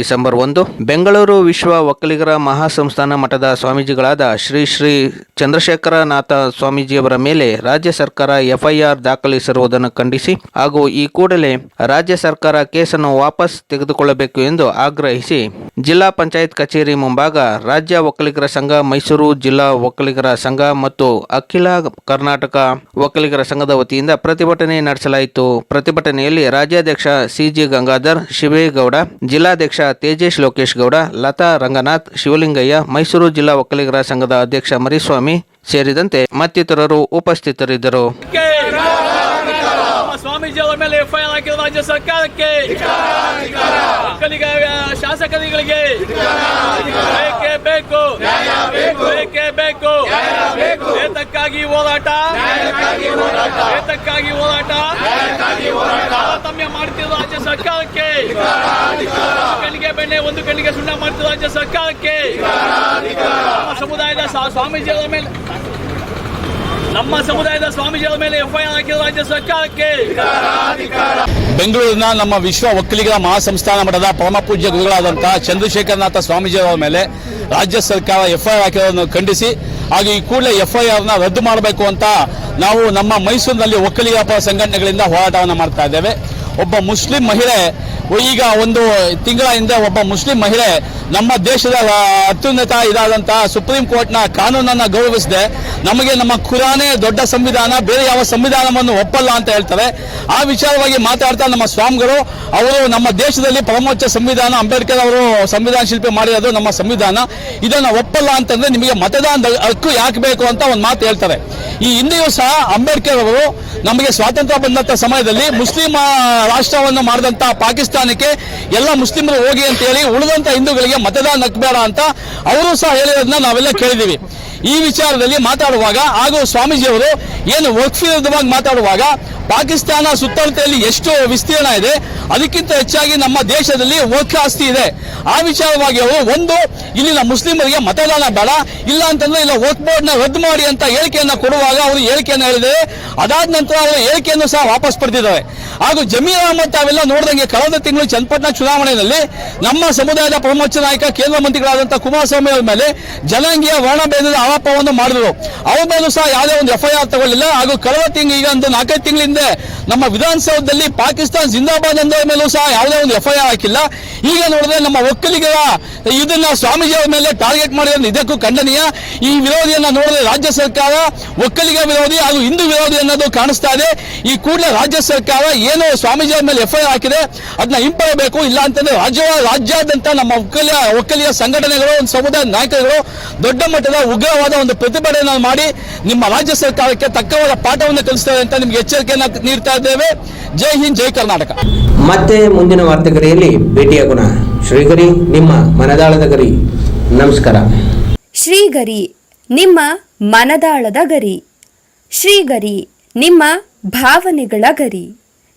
December ಒಂದು, ಬೆಂಗಳೂರು ವಿಶ್ವ ಒಕ್ಕಲಿಗರ ಮಹಾಸಂಸ್ಥಾನ ಮಠದ ಸ್ವಾಮೀಜಿಗಳಾದ ಶ್ರೀ ಶ್ರೀ ಚಂದ್ರಶೇಖರನಾಥ ಸ್ವಾಮೀಜಿಯವರ ಮೇಲೆ ರಾಜ್ಯ ಸರ್ಕಾರ ಎಫ್ಐಆರ್ ದಾಖಲಿಸಿರುವುದನ್ನು ಖಂಡಿಸಿ ಹಾಗೂ ಈ ಕೂಡಲೇ ರಾಜ್ಯ ಸರ್ಕಾರ ಕೇಸನ್ನು ವಾಪಸ್ ತೆಗೆದುಕೊಳ್ಳಬೇಕು ಎಂದು ಆಗ್ರಹಿಸಿ ಜಿಲ್ಲಾ ಪಂಚಾಯತ್ ಕಚೇರಿ ಮುಂಭಾಗ ರಾಜ್ಯ ಒಕ್ಕಲಿಗರ ಸಂಘ, ಮೈಸೂರು ಜಿಲ್ಲಾ ಒಕ್ಕಲಿಗರ ಸಂಘ ಮತ್ತು ಅಖಿಲ ಕರ್ನಾಟಕ ಒಕ್ಕಲಿಗರ ಸಂಘದ ವತಿಯಿಂದ ಪ್ರತಿಭಟನೆ ನಡೆಸಲಾಯಿತು. ಪ್ರತಿಭಟನೆಯಲ್ಲಿ ರಾಜ್ಯಾಧ್ಯಕ್ಷ ಸಿಜಿ ಗಂಗಾಧರ್, ಶಿವೇಗೌಡ, ಜಿಲ್ಲಾಧ್ಯಕ್ಷ ತೇಜೇಶ್ ಲೋಕೇಶ್ ಗೌಡ, ಲತಾ ರಂಗನಾಥ್, ಶಿವಲಿಂಗಯ್ಯ, ಮೈಸೂರು ಜಿಲ್ಲಾ ಒಕ್ಕಲಿಗರ ಸಂಘದ ಅಧ್ಯಕ್ಷ ಮರಿಸ್ವಾಮಿ ಸೇರಿದಂತೆ ಮತ್ತಿತರರು ಉಪಸ್ಥಿತರಿದ್ದರು. ರಾಜ್ಯ ಸರ್ಕಾರಕ್ಕೆ ಶಾಸಕರುಗಳಿಗೆ ಬೇಕೇ ಬೇಕು. ಬೇಕೇ ಬೇಕು. ಏತಕ್ಕಾಗಿ ಹೋರಾಟ. ಏತಕ್ಕಾಗಿ ಹೋರಾಟ. ತಾರತಮ್ಯ ಮಾಡ್ತಿರೋ ರಾಜ್ಯ ಸರ್ಕಾರಕ್ಕೆ ಬೆಣ್ಣೆ ಒಂದು ಕಣ್ಣಿಗೆ ಸುಣ್ಣ ಮಾಡ್ತಿರೋ ರಾಜ್ಯ ಸರ್ಕಾರಕ್ಕೆ. ನಮ್ಮ ಸಮುದಾಯದ ಸ್ವಾಮೀಜಿಯವರ ಮೇಲೆ, ನಮ್ಮ ಸಮುದಾಯದ ಸ್ವಾಮೀಜಿಯವರ ಮೇಲೆ ಎಫ್ಐಆರ್ ಹಾಕಿದ ರಾಜ್ಯ ಸರ್ಕಾರಕ್ಕೆ. ಬೆಂಗಳೂರಿನ ನಮ್ಮ ವಿಶ್ವ ಒಕ್ಕಲಿಗರ ಮಹಾಸಂಸ್ಥಾನ ಮಠದ ಪರಮ ಪೂಜ್ಯ ಗುರುಗಳಾದಂತಹ ಚಂದ್ರಶೇಖರನಾಥ ಸ್ವಾಮೀಜಿಯವರ ಮೇಲೆ ರಾಜ್ಯ ಸರ್ಕಾರ ಎಫ್ಐಆರ್ ಹಾಕಿರೋದನ್ನು ಖಂಡಿಸಿ, ಹಾಗೂ ಈ ಕೂಡಲೇ ನ ರದ್ದು ಮಾಡಬೇಕು ಅಂತ ನಾವು ನಮ್ಮ ಮೈಸೂರಿನಲ್ಲಿ ಒಕ್ಕಲಿಗರ ಸಂಘಟನೆಗಳಿಂದ ಹೋರಾಟವನ್ನು ಮಾಡ್ತಾ ಇದ್ದೇವೆ. ಒಬ್ಬ ಮುಸ್ಲಿಂ ಮಹಿಳೆ ಈಗ ಒಂದು ತಿಂಗಳ ಹಿಂದೆ ಒಬ್ಬ ಮುಸ್ಲಿಂ ಮಹಿಳೆ ನಮ್ಮ ದೇಶದ ಅತ್ಯುನ್ನತ ಇದಾದಂತಹ ಸುಪ್ರೀಂ ಕೋರ್ಟ್ನ ಕಾನೂನನ್ನ ಗೌರವಿಸಿದೆ, ನಮಗೆ ನಮ್ಮ ಖುರಾನೇ ದೊಡ್ಡ ಸಂವಿಧಾನ, ಬೇರೆ ಯಾವ ಸಂವಿಧಾನವನ್ನು ಒಪ್ಪಲ್ಲ ಅಂತ ಹೇಳ್ತಾರೆ ಆ ವಿಚಾರವಾಗಿ ಮಾತಾಡ್ತಾ ನಮ್ಮ ಸ್ವಾಮಿಗಳು, ಅವರು ನಮ್ಮ ದೇಶದಲ್ಲಿ ಪರಮೋಚ್ಚ ಸಂವಿಧಾನ, ಅಂಬೇಡ್ಕರ್ ಅವರು ಸಂವಿಧಾನ ಶಿಲ್ಪಿ ಮಾಡಿರೋದು ನಮ್ಮ ಸಂವಿಧಾನ. ಇದನ್ನ ಒಪ್ಪಲ್ಲ ಅಂತಂದ್ರೆ ನಿಮಗೆ ಮತದಾನದ ಹಕ್ಕು ಯಾಕೆ ಬೇಕು ಅಂತ ಒಂದು ಮಾತು ಹೇಳ್ತಾರೆ. ಈ ಹಿಂದೆಯೂ ಸಹ ಅಂಬೇಡ್ಕರ್ ಅವರು ನಮಗೆ ಸ್ವಾತಂತ್ರ್ಯ ಬಂದಂತ ಸಮಯದಲ್ಲಿ ಮುಸ್ಲಿಂ ರಾಷ್ಟ್ರವನ್ನು ಮಾಡಿದಂತ ಪಾಕಿಸ್ತಾನಕ್ಕೆ ಎಲ್ಲ ಮುಸ್ಲಿಮರು ಹೋಗಿ ಅಂತ ಹೇಳಿ ಉಳಿದಂತ ಹಿಂದೂಗಳಿಗೆ ಮತದಾನ ಹಕ್ಬೇಡ ಅಂತ ಅವರು ಸಹ ಹೇಳಿರೋದನ್ನ ನಾವೆಲ್ಲ ಕೇಳಿದೀವಿ ಈ ವಿಚಾರದಲ್ಲಿ ಮಾತಾಡುವಾಗ ಹಾಗೂ ಸ್ವಾಮೀಜಿಯವರು ಏನು ವಕ್ಫ್ ಮಾತಾಡುವಾಗ ಪಾಕಿಸ್ತಾನ ಸುತ್ತಳತೆಯಲ್ಲಿ ಎಷ್ಟು ವಿಸ್ತೀರ್ಣ ಇದೆ. ಅದಕ್ಕಿಂತ ಹೆಚ್ಚಾಗಿ ನಮ್ಮ ದೇಶದಲ್ಲಿ ವಕ್ಫ್ ಆಸ್ತಿ ಇದೆ. ಆ ವಿಚಾರವಾಗಿ ಅವರು ಒಂದು, ಇಲ್ಲಿನ ಮುಸ್ಲಿಮರಿಗೆ ಮತದಾನ ಬೇಡ, ಇಲ್ಲ ಅಂತಂದ್ರೆ ಇಲ್ಲ ವಕ್ಫ್ ಬೋರ್ಡ್ನ ರದ್ದು ಮಾಡಿ ಅಂತ ಹೇಳಿಕೆಯನ್ನ ಕೊಡುವಾಗ ಅವರು ಹೇಳಿಕೆಯನ್ನು ಹೇಳಿದ್ದಾರೆ. ಅದಾದ ನಂತರ ಅವರು ಹೇಳಿಕೆಯನ್ನು ಸಹ ವಾಪಸ್ ಪಡೆದಿದ್ದಾರೆ. ಹಾಗೂ ಜಮೀರ್ ಅಹಮದ್ ತಾವೆಲ್ಲ ನೋಡಿದಂಗೆ ಕಳೆದ ತಿಂಗಳು ಚನ್ನಪಟ್ಟಣ ಚುನಾವಣೆಯಲ್ಲಿ ನಮ್ಮ ಸಮುದಾಯದ ಪ್ರಮುಖ ನಾಯಕ, ಕೇಂದ್ರ ಮಂತ್ರಿಗಳಾದಂತಹ ಕುಮಾರಸ್ವಾಮಿ ಅವರ ಮೇಲೆ ಜನಾಂಗೀಯ ವರ್ಣಭೇದದ ಆರೋಪವನ್ನು ಮಾಡಿದರು. ಅವರ ಮೇಲೂ ಸಹ ಯಾವುದೇ ಒಂದು ಎಫ್ಐಆರ್ ತಗೊಳ್ಳಿಲ್ಲ. ಹಾಗೂ ಕಳೆದ ತಿಂಗಳು ಈಗ ಒಂದು ನಾಲ್ಕೈದು ತಿಂಗಳ ಹಿಂದೆ ನಮ್ಮ ವಿಧಾನಸೌಧದಲ್ಲಿ ಪಾಕಿಸ್ತಾನ ಜಿಂದಾಬಾದ್ ಅಂದವರ ಮೇಲೂ ಸಹ ಯಾವುದೇ ಒಂದು ಎಫ್ಐಆರ್ ಹಾಕಿಲ್ಲ. ಈಗ ನೋಡಿದ್ರೆ ನಮ್ಮ ಒಕ್ಕಲಿಗರ ಇದನ್ನ ಸ್ವಾಮೀಜಿ ಅವರ ಮೇಲೆ ಟಾರ್ಗೆಟ್ ಮಾಡಿರೋದು ಇದಕ್ಕೂ ಖಂಡನೀಯ. ಈ ವಿರೋಧಿಯನ್ನ ನೋಡಿದ್ರೆ ರಾಜ್ಯ ಸರ್ಕಾರ ಒಕ್ಕಲಿಗ ವಿರೋಧಿ ಹಾಗೂ ಹಿಂದೂ ವಿರೋಧಿ ಅನ್ನೋದು ಕಾಣಿಸ್ತಾ ಇದೆ. ಈ ಕೂಡಲೇ ರಾಜ್ಯ ಸರ್ಕಾರ ಏನು ಸ್ವಾಮೀಜಿ ಅವರ ಮೇಲೆ ಎಫ್ಐಆರ್ ಹಾಕಿದೆ ಅದನ್ನ ಹಿಂಪಡಬೇಕು ಇಲ್ಲ ಅಂತಂದ್ರೆ ರಾಜ್ಯ ರಾಜ್ಯಾದ್ಯಂತ ನಮ್ಮ ಒಕ್ಕಲಿಯ ಒಕ್ಕಲಿಯ ಸಂಘಟನೆಗಳು ಒಂದು ಸಮುದಾಯ ನಾಯಕರುಗಳು ದೊಡ್ಡ ಮಟ್ಟದ ಉಗ್ರವಾದ ಒಂದು ಪ್ರತಿಭಟನೆ ಮಾಡಿ ನಿಮ್ಮ ರಾಜ್ಯ ಸರ್ಕಾರಕ್ಕೆ ತಕ್ಕವಾದ ಪಾಠವನ್ನು ಕಲಿಸ್ತೇವೆ ಅಂತ ನಿಮ್ಗೆ ಎಚ್ಚರಿಕೆಯನ್ನ ನೀಡ್ತಾ ಇದ್ದೇವೆ. ಜೈ ಹಿಂದ್ ಜೈ ಕರ್ನಾಟಕ. ಮತ್ತೆ ಮುಂದಿನ ವಾರ್ತೆಗರಿಯಲ್ಲಿ ಭೇಟಿಯಾಗೋಣ ಶ್ರೀಗರಿ ನಿಮ್ಮ ಮನದಾಳದ ಗರಿ. ನಮಸ್ಕಾರ. ಶ್ರೀಗರಿ ನಿಮ್ಮ ಮನದಾಳದ ಗರಿ. ಶ್ರೀಗರಿ ನಿಮ್ಮ ಭಾವನೆಗಳ ಗರಿ.